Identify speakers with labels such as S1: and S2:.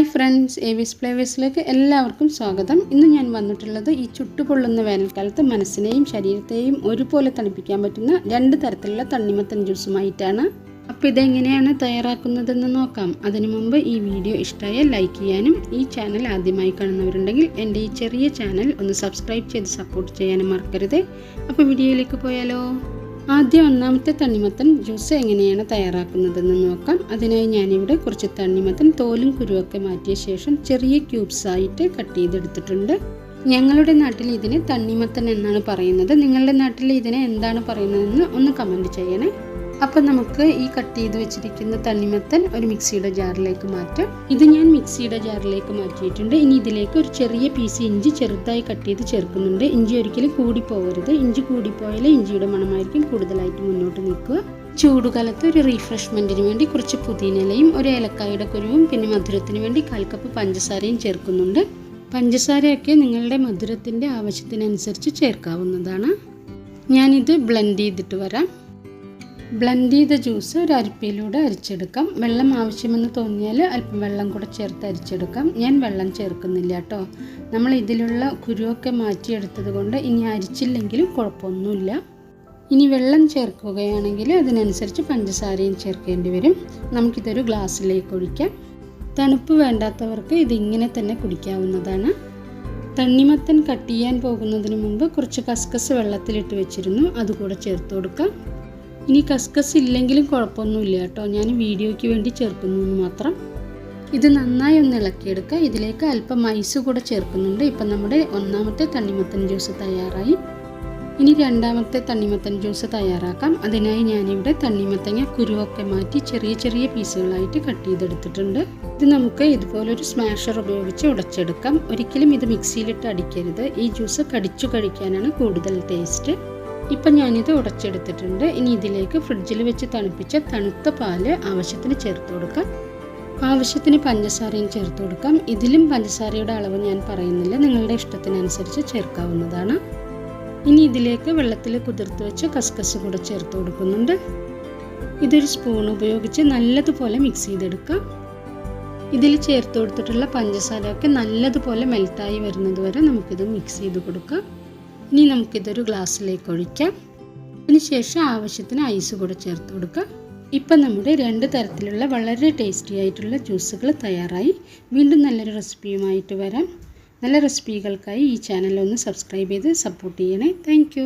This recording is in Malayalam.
S1: ഹായ് ഫ്രണ്ട്സ് എ വിസ് ഫ്ലേവേഴ്സിലേക്ക് എല്ലാവർക്കും സ്വാഗതം. ഇന്ന് ഞാൻ വന്നിട്ടുള്ളത് ഈ ചുട്ടുപൊള്ളുന്ന വേനൽക്കാലത്ത് മനസ്സിനെയും ശരീരത്തെയും ഒരുപോലെ തണുപ്പിക്കാൻ പറ്റുന്ന രണ്ട് തരത്തിലുള്ള തണ്ണിമത്തൻ ജ്യൂസുമായിട്ടാണ്. അപ്പോൾ ഇതെങ്ങനെയാണ് തയ്യാറാക്കുന്നതെന്ന് നോക്കാം. അതിനു മുമ്പ് ഈ വീഡിയോ ഇഷ്ടമായാൽ ലൈക്ക് ചെയ്യാനും ഈ ചാനൽ ആദ്യമായി കാണുന്നവരുണ്ടെങ്കിൽ എന്റെ ഈ ചെറിയ ചാനൽ ഒന്ന് സബ്സ്ക്രൈബ് ചെയ്ത് സപ്പോർട്ട് ചെയ്യാനും മറക്കരുത്. അപ്പോൾ വീഡിയോയിലേക്ക് പോയാലോ? ആദ്യം ഒന്നാമത്തെ തണ്ണിമത്തൻ ജ്യൂസ് എങ്ങനെയാണ് തയ്യാറാക്കുന്നതെന്ന് നോക്കാം. അതിനായി ഞാനിവിടെ കുറച്ച് തണ്ണിമത്തൻ തോലും കുരുവൊക്കെ മാറ്റിയ ശേഷം ചെറിയ ക്യൂബ്സായിട്ട് കട്ട് ചെയ്തെടുത്തിട്ടുണ്ട്. ഞങ്ങളുടെ നാട്ടിൽ ഇതിന് തണ്ണിമത്തൻ എന്നാണ് പറയുന്നത്. നിങ്ങളുടെ നാട്ടിൽ ഇതിനെ എന്താണ് പറയുന്നതെന്ന് ഒന്ന് കമന്റ് ചെയ്യണേ. അപ്പം നമുക്ക് ഈ കട്ട് ചെയ്ത് വെച്ചിരിക്കുന്ന തണ്ണിമത്തൻ ഒരു മിക്സിയുടെ ജാറിലേക്ക് മാറ്റാം. ഇത് ഞാൻ മിക്സിയുടെ ജാറിലേക്ക് മാറ്റിയിട്ടുണ്ട്. ഇനി ഇതിലേക്ക് ഒരു ചെറിയ പീസ് ഇഞ്ചി ചെറുതായി കട്ട് ചെയ്ത് ചേർക്കുന്നുണ്ട്. ഇഞ്ചി ഒരിക്കലും കൂടിപ്പോകരുത് ഇഞ്ചി കൂടിപ്പോയാൽ ഇഞ്ചിയുടെ മണമായിരിക്കും കൂടുതലായിട്ട് മുന്നോട്ട് നിൽക്കുക. ചൂടുകാലത്ത് ഒരു റീഫ്രഷ്മെന്റിന് വേണ്ടി കുറച്ച് പുതിനയിലയും ഒരു ഏലക്കായുടെ കുരുവും പിന്നെ മധുരത്തിന് വേണ്ടി കാൽ കപ്പ് പഞ്ചസാരയും ചേർക്കുന്നുണ്ട്. പഞ്ചസാരയൊക്കെ നിങ്ങളുടെ മധുരത്തിന്റെ ആവശ്യത്തിനനുസരിച്ച് ചേർക്കാവുന്നതാണ്. ഞാനിത് ബ്ലെൻഡ് ചെയ്തിട്ട് വരാം. ബ്ലെൻഡ് ചെയ്ത ജ്യൂസ് ഒരു അരിപ്പയിലൂടെ അരിച്ചെടുക്കാം. വെള്ളം ആവശ്യമെന്ന് തോന്നിയാൽ അല്പം വെള്ളം കൂടെ ചേർത്ത് അരിച്ചെടുക്കാം. ഞാൻ വെള്ളം ചേർക്കുന്നില്ല കേട്ടോ. നമ്മൾ ഇതിലുള്ള കുരുവൊക്കെ മാറ്റിയെടുത്തത് കൊണ്ട് ഇനി അരിച്ചില്ലെങ്കിലും കുഴപ്പമൊന്നുമില്ല. ഇനി വെള്ളം ചേർക്കുകയാണെങ്കിൽ അതിനനുസരിച്ച് പഞ്ചസാരയും ചേർക്കേണ്ടി വരും. നമുക്കിതൊരു ഗ്ലാസ്സിലേക്ക് ഒഴിക്കാം. തണുപ്പ് വേണ്ടാത്തവർക്ക് ഇതിങ്ങനെ തന്നെ കുടിക്കാവുന്നതാണ്. തണ്ണിമത്തൻ കട്ട് ചെയ്യാൻ പോകുന്നതിന് മുമ്പ് കുറച്ച് കസ്കസ് വെള്ളത്തിലിട്ട് വെച്ചിരുന്നു. അതുകൂടെ ചേർത്ത് കൊടുക്കാം. ഇനി കസ്കസ് ഇല്ലെങ്കിലും കുഴപ്പമൊന്നുമില്ല കേട്ടോ. ഞാൻ വീഡിയോയ്ക്ക് വേണ്ടി ചേർക്കുന്നു എന്ന് മാത്രം. ഇത് നന്നായി ഒന്ന് ഇളക്കിയെടുക്കുക. ഇതിലേക്ക് അല്പം ഐസ് കൂടെ ചേർക്കുന്നുണ്ട്. ഇപ്പം നമ്മുടെ ഒന്നാമത്തെ തണ്ണിമത്തൻ ജ്യൂസ് തയ്യാറായി. ഇനി രണ്ടാമത്തെ തണ്ണിമത്തൻ ജ്യൂസ് തയ്യാറാക്കാം. അതിനായി ഞാനിവിടെ തണ്ണിമത്തങ്ങ കുരുവൊക്കെ മാറ്റി ചെറിയ ചെറിയ പീസുകളായിട്ട് കട്ട് ചെയ്തെടുത്തിട്ടുണ്ട്. ഇത് നമുക്ക് ഇതുപോലൊരു സ്മാഷർ ഉപയോഗിച്ച് ഉടച്ചെടുക്കാം. ഒരിക്കലും ഇത് മിക്സിയിലിട്ട് അടിക്കരുത്. ഈ ജ്യൂസ് കടിച്ചു കഴിക്കാനാണ് കൂടുതൽ ടേസ്റ്റ്. ഇപ്പം ഞാനിത് ഉടച്ചെടുത്തിട്ടുണ്ട്. ഇനി ഇതിലേക്ക് ഫ്രിഡ്ജിൽ വെച്ച് തണുപ്പിച്ച തണുത്ത പാൽ ആവശ്യത്തിന് ചേർത്ത് കൊടുക്കാം. ആവശ്യത്തിന് പഞ്ചസാരയും ചേർത്ത് കൊടുക്കാം. ഇതിലും പഞ്ചസാരയുടെ അളവ് ഞാൻ പറയുന്നില്ല. നിങ്ങളുടെ ഇഷ്ടത്തിനനുസരിച്ച് ചേർക്കാവുന്നതാണ്. ഇനി ഇതിലേക്ക് വെള്ളത്തിൽ കുതിർത്ത് വെച്ച് കസ്കസ് കൂടെ ചേർത്ത് കൊടുക്കുന്നുണ്ട്. ഇതൊരു സ്പൂൺ ഉപയോഗിച്ച് നല്ലതുപോലെ മിക്സ് ചെയ്തെടുക്കാം. ഇതിൽ ചേർത്ത് കൊടുത്തിട്ടുള്ള പഞ്ചസാരയൊക്കെ നല്ലതുപോലെ മെൽറ്റായി വരുന്നത് വരെ നമുക്കിത് മിക്സ് ചെയ്ത് കൊടുക്കാം. ഇനി നമുക്കിതൊരു ഗ്ലാസ്സിലേക്ക് ഒഴിക്കാം. അതിനുശേഷം ആവശ്യത്തിന് ഐസ് കൂടെ ചേർത്ത് കൊടുക്കാം. ഇപ്പം നമ്മുടെ രണ്ട് തരത്തിലുള്ള വളരെ ടേസ്റ്റി ആയിട്ടുള്ള ജ്യൂസുകൾ തയ്യാറായി. വീണ്ടും നല്ലൊരു റെസിപ്പിയുമായിട്ട് വരാം. നല്ല റെസിപ്പികൾക്കായി ഈ ചാനൽ ഒന്ന് സബ്സ്ക്രൈബ് ചെയ്ത് സപ്പോർട്ട് ചെയ്യണേ. താങ്ക്